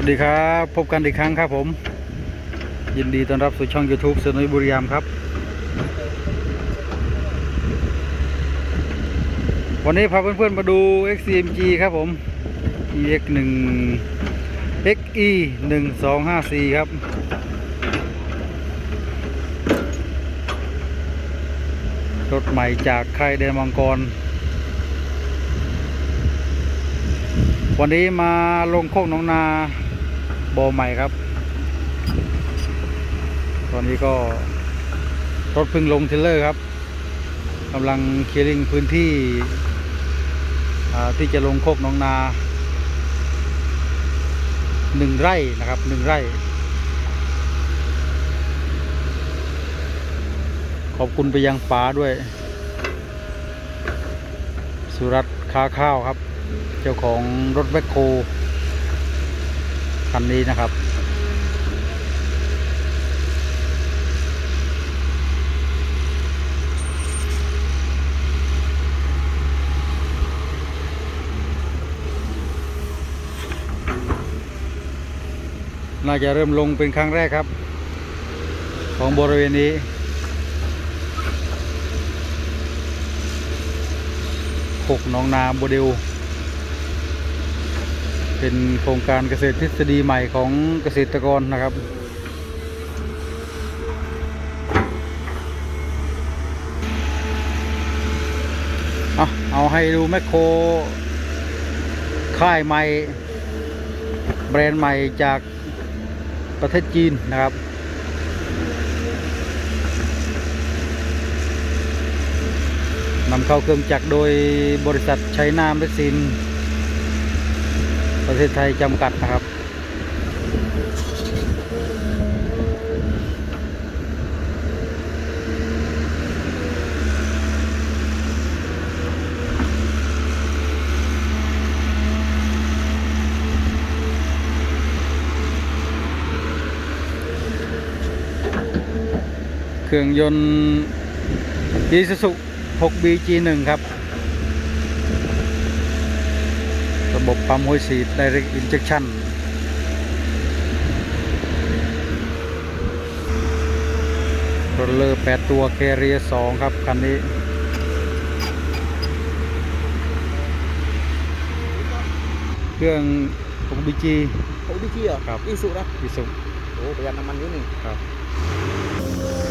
วัสดีครับ พบกันอีกครั้งครับผม ยินดีต้อนรับสู่ช่อง YouTube เซนุยบุรีรัมครับ วันนี้พาเพื่อนๆมาดู XCMG ครับผม EX 1 XE 1 2 5 4 ครับรถใหม่จากค่ายแดนมังกร วันนี้มาลงโคกหน้องนา บอใหม่ครับ ตอนนี้ก็รถพึ่งลงเทเลอร์ครับกำลังเคลียร์พื้นที่ที่จะลงโคกน้องนาหนึ่งไร่นะครับหนึ่งไร่ ขอบคุณไปยังป๋าด้วย สุรัตค้าข้าวครับ เจ้าของรถแบคโค คันนี้นะครับ น่าจะเริ่มลงเป็นครั้งแรกครับ ของบริเวณนี้หกหนองนาโมเดล เป็นโครงการเกษตรทฤษฎีใหม่ของเกษตรกรนะครับ เอาเอาให้ดูแมคโคร ค่ายใหม่ แบรนด์ใหม่จากประเทศจีนนะครับนำเข้าเครื่องจักรโดยบริษัทชัยนามเบสิน ประเทศไทยจำกัดนะครับ เครื่องยนต์ Isuzu 6BG1 ครับ ระ บบปั๊มห้วยสีด Direct Injection รถเลอร์8ตัว c a r r i e r 2ครับ คันนี้ เครื่อง 6BG โอ้ดิจีเหรอ ครับ อีสุนะ Isuzu โอ้ประหยัดน้ำมันนิดหนึ่งครับ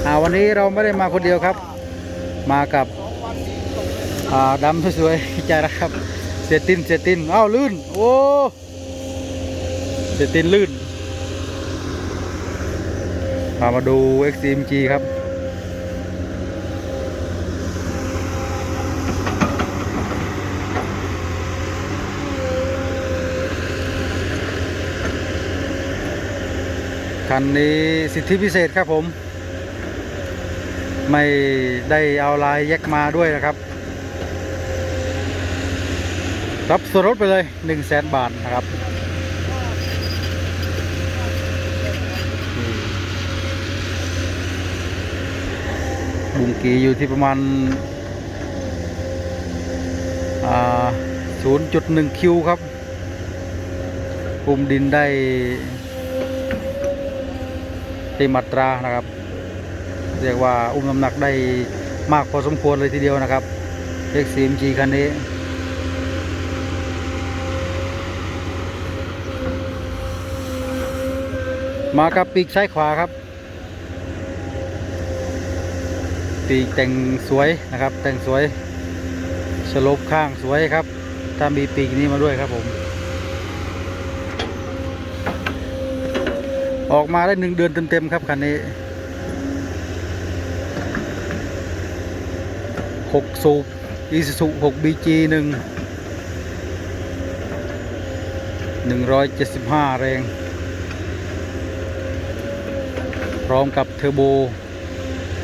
อ่าวันนี้เราไม่ได้มาคนเดียวครับ มากับอ่าดำสวยๆใจรักครับ เสียตินเสียตินอ้าวลื่น โอ้เสียตินลื่นพามาดู XMG ครับ คันนี้สิทธิพิเศษครับผม ไม่ได้เอาลายแยกมาด้วยนะครับ รับส่วนลดไปเลย1 0 0 0 0แสนบาทนะครับบุงกีอยู่ที่ประมาณอ่า0.1คิวครับปุ่มดินได้เต็มอัตรานะครับ เรียกว่าอุ้มน้ำหนักได้มากพอสมควรเลยทีเดียวนะครับ X4MG คันนี้ มากับปีกซ้ายขวาครับ ปีกแต่งสวยนะครับ แต่งสวยสลปข้างสวยครับ ถ้ามีปีกนี้มาด้วยครับผม ออกมาได้หนึ่งเดือนเต็มๆครับคันนี้หกสูบอีสุหกบีจีหนึ่งหนึ่งร้อยเจ็ดสิบห้าแรง พร้อมกับเทอร์โบ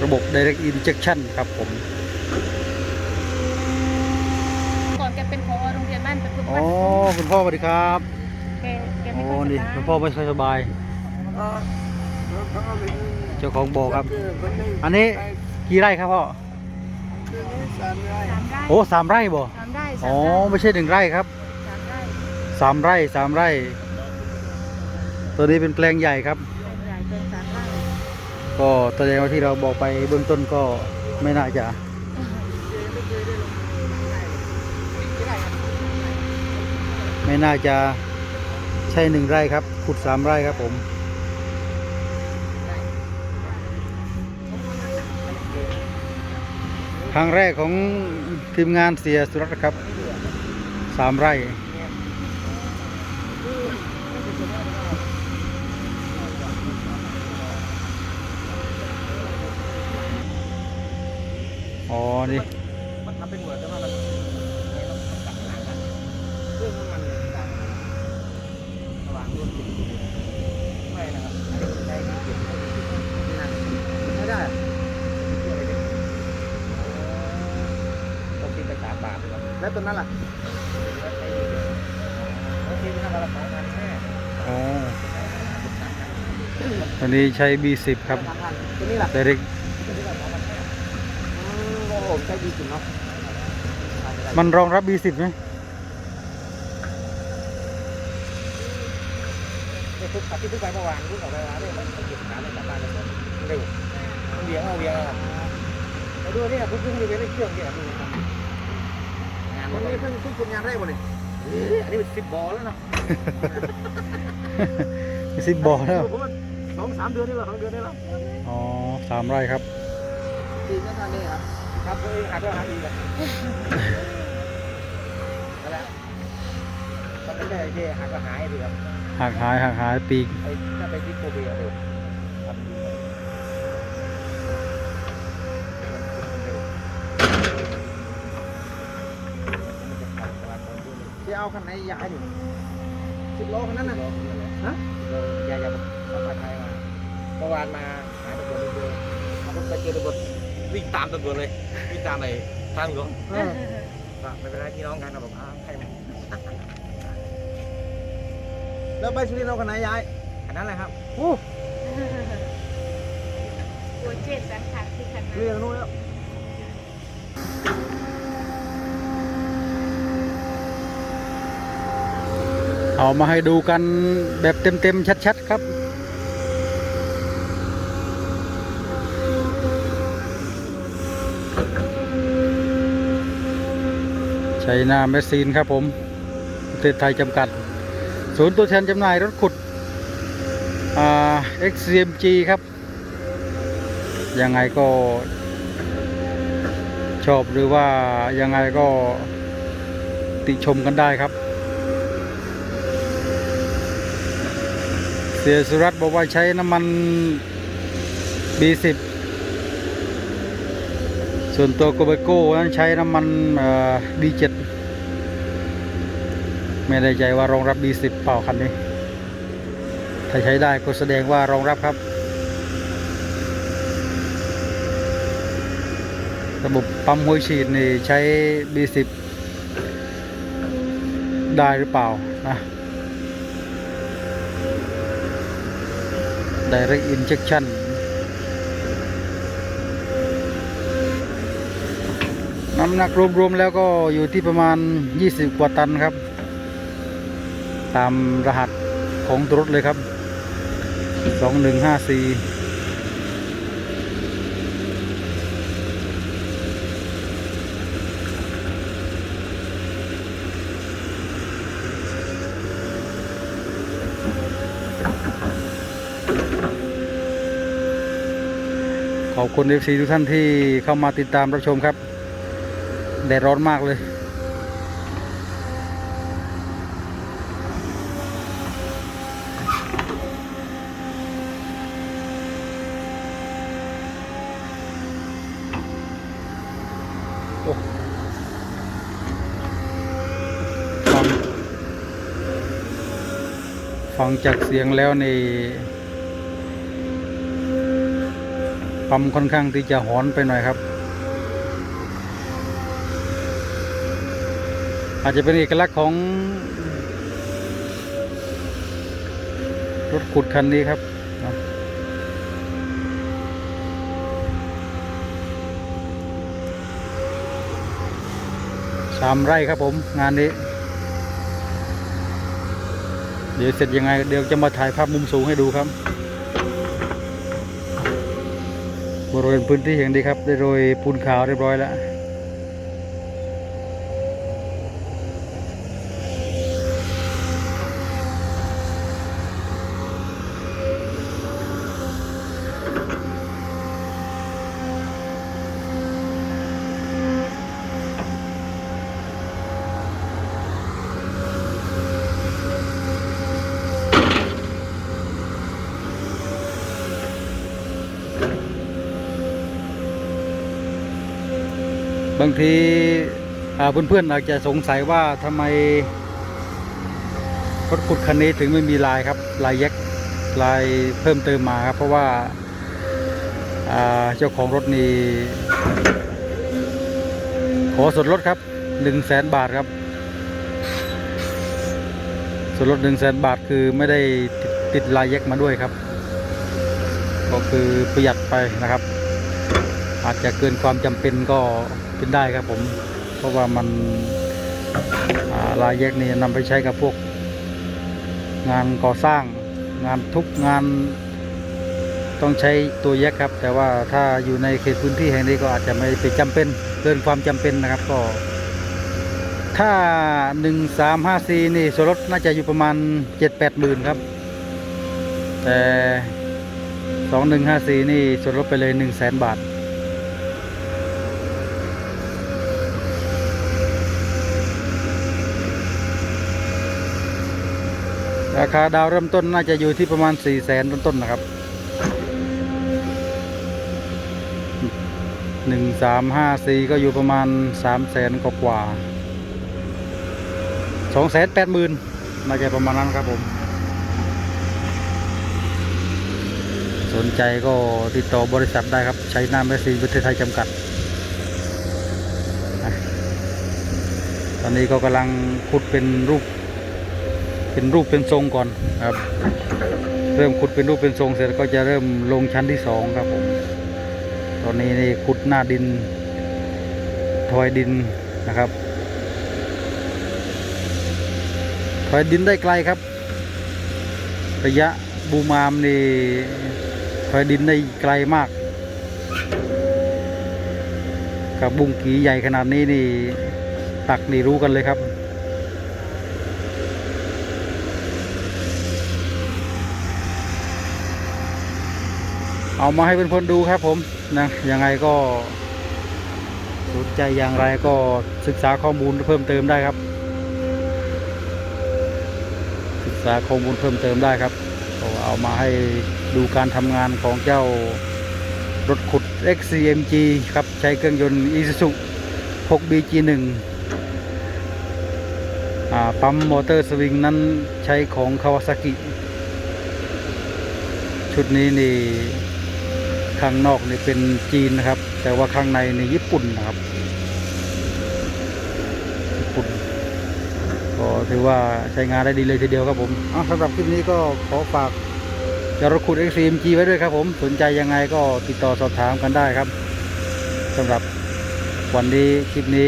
ระบบ Direct Injection ครับผม ก่อนแกเป็นของโรงเรียนบ้านประทุมอ๋อ คุณพ่อสวัสดีครับแกแกโอ้ไม่ค่อยนี่สบายคุณพ่อไม่ค่อยสบาย เจ้าของบ่อครับ อันนี้กี่ไร่ครับพ่อ สามไร่โอ้สามไร่บ่ สามไร่อ๋สาอมไร่ไม่ใช่หนึ่งไร่ครับ สามไร่สามไร่สามไร่ ตัวนี้เป็นแปลงใหญ่ครับ ใหญ่เป็นสามไร่ ก็แสดงว่าที่เราบอกไปเบื้องต้นก็ไม่น่าจะไม่น่าจะใช่หนึ่งไร่ครับขุดสามไร่ครับผมครั้งแรกของทีมงานเสียสุรัตน์ครับสามไร่ อ๋อนี่มันทำเป็นเหมือนแต่ว่ามันเนี่ยเราต้องตัดหลังกันเรื่องน้ำมันเนี่ยต่างระหว่างรถติดไม่นะครับอันนี้ใช้ที่เก็บไว้ที่นั่นไม่ได้เพื่ออะไรเนี่ยต้องติดไปสามบาทเลยครับแล้วตัวนั้นล่ะแล้วใช้ที่เก็บแล้วที่นั่นละสองพันห้าอ๋อตัวนี้ใช้ B10 ครับสามพันตัวนี้ล่ะ Direct ตัวนี้ล่ะสองพันห้าอื มโอ้โหใช้ดีจริงเนาะมันรองรับ B10 ไหมเนี่ยทุกขับที่ทุกไปเมื่อวานทุกออกไปว่าเนี่ยมันเก็บขาเลยกลับบ้านเลยเร็วมันเวียงเอาเวียงเอาแล้วดูเนี่ยทุกเครื่องมีเป็นเครื่องเนี่ยดูครับงานวันนี้เพิ่งเพิ่งคนงานแรกวันนี้อันนี้เป็นสิบบอแล้วเนาะสิบบอแล้วผมว่าสองสามเดือนนี่แหละสองเดือนนี่แหละอ๋อสามไร่ครับดีก็ท่านนี่ครับ ครับตัวเองหาตัวหาดีเลยนั่นแหละมันไม่ได้ไอ้ที่หาก็หายดีครับหักหายหักหายปีกไอ้ถ้าไปที่โคเบียเร็วทำดีจะเอาคันไหนย้ายดิสิบโลคันนั้นน่ะฮะยายยายเอาไปไทยมาเมื่อวานมาหายตำรวจเจอเอารถไปเจอตำรวจ วิ่งตามตำรวจเลยวิ่งตามไปทางหลวงก็ไม่เป็นไรพี่น้องกันเราบอกอ้าวใครมาแล้วใบสุรินทร์เอาคันไหนยายอันนั้นแหละครับโอ้ตัวเจ็ดสังขัดที่ขนาดเรื่องนู้นแล้วเอามาให้ดูกันแบบเต็มๆชัดๆครับ ชัยนาเมสซีนครับผมประเทศไทยจำกัด ศูนย์ตัวแทนจำหน่ายรถขุดอ่า XCMG ครับ ยังไงก็ ชอบหรือว่ายังไงก็ติชมกันได้ครับ เสียสุรัตบอกว่าใช้น้ำมัน B10 ส่วนตัวโกเบโก้นั้นใช้น้ำมันเอ่อ B7 ไม่ได้ใจว่ารองรับ B10 เปล่าคันนี้ ถ้าใช้ได้ก็แสดงว่ารองรับครับ ระบบปั๊มหัวฉีดนี่ใช้ B10 ได้หรือเปล่านะ direct injection น้ำหนักรวมๆแล้วก็อยู่ที่ประมาณ 20 กว่าตันครับ ตามรหัสของรถเลยครับ 2154ขอบคุณ FC ทุกท่านที่เข้ามาติดตามรับชมครับ แดดร้อนมากเลยฟังฟังจากเสียงแล้วนี่ปั๊มค่อนข้างที่จะหอนไปหน่อยครับ อาจจะเป็นเอกลักษณ์ของ รถขุดคันนี้ครับสามไร่ครับผมงานนี้ เดี๋ยวเสร็จยังไง เดี๋ยวจะมาถ่ายภาพมุมสูงให้ดูครับบริเวณพื้นที่อย่างดีครับ ได้โรยปูนขาวเรียบร้อยแล้ว บางทีเพื่อนๆอาจจะสงสัยว่าทำไมรถขุดคันนี้ถึงไม่มีลายครับ ลายแยกลายเพิ่มเติมมาครับ เพราะว่าเจ้าของรถนี่ขอส่วนลดครับหนึ่งแสนบาทครับ ส่วนลดหนึ่งแสนบาทคือไม่ได้ติดติดลายแยกมาด้วยครับ ก็คือประหยัดไปนะครับ อาจจะเกินความจำเป็นก็เป็นได้ครับผม เพราะว่ามันลายแยกนี่นำไปใช้กับพวก งานก่อสร้างงานทุบงานต้องใช้ตัวแยกครับ แต่ว่าถ้าอยู่ในเขตพื้นที่แห่งนี้ก็อาจจะไม่ไปจำเป็นเกินความจำเป็นนะครับก็ ถ้า 1354 นี่ส่วนลดน่าจะอยู่ประมาณ 7-8หมื่นครับ แต่ 2154 นี่ส่วนลดไปเลย 1 0 0 0 0แสนบาท ราคาดาวเริ่มต้นน่าจะอยู่ที่ประมาณ 4 0 0แสนต้นๆนะครับ 1354 ก็อยู่ประมาณ 3 0 0แสนกว่าๆ2 8 0 0 0 0น่าจะประมาณนั้นครับผม สนใจก็ติดต่อบริษัทได้ครับ ใช้น้ำแมสซีประเทศไทยจำกัด ตอนนี้ก็กำลังขุดเป็นรูป เป็นรูปเป็นทรงก่อนครับ เริ่มขุดเป็นรูปเป็นทรงเสร็จก็จะเริ่มลงชั้นที่สองครับผมตอนนี้นี่ขุดหน้าดินทอยดินนะครับทอยดินได้ไกลครับ ระยะบูมามนี่ทอยดินได้ไกลมาก กับบุ้งกีใหญ่ขนาดนี้นี่ตักนี่รู้กันเลยครับ เอามาให้เพื่อนๆดูครับผมนะยังไงก็สนใจอย่างไรก็ศึกษาข้อมูลเพิ่มเติมได้ครับ ศึกษาข้อมูลเพิ่มเติมได้ครับก็เอามาให้ดูการทำงานของเจ้ารถขุด XCMG ครับใช้เครื่องยนต์ Isuzu 6BG1 ปั๊มมอเตอร์สวิงนั้นใช้ของคาวาซากิชุดนี้นี่ ข้างนอกนี่เป็นจีนนะครับ แต่ว่าข้างในในญี่ปุ่นนะครับญี่ปุ่นก็ถือว่าใช้งานได้ดีเลยทีเดียวครับผมสำหรับคลิปนี้ก็ขอฝากจารขุด XCMG ไว้ด้วยครับผมสนใจยังไงก็ติดต่อสอบถามกันได้ครับสำหรับวันนี้คลิปนี้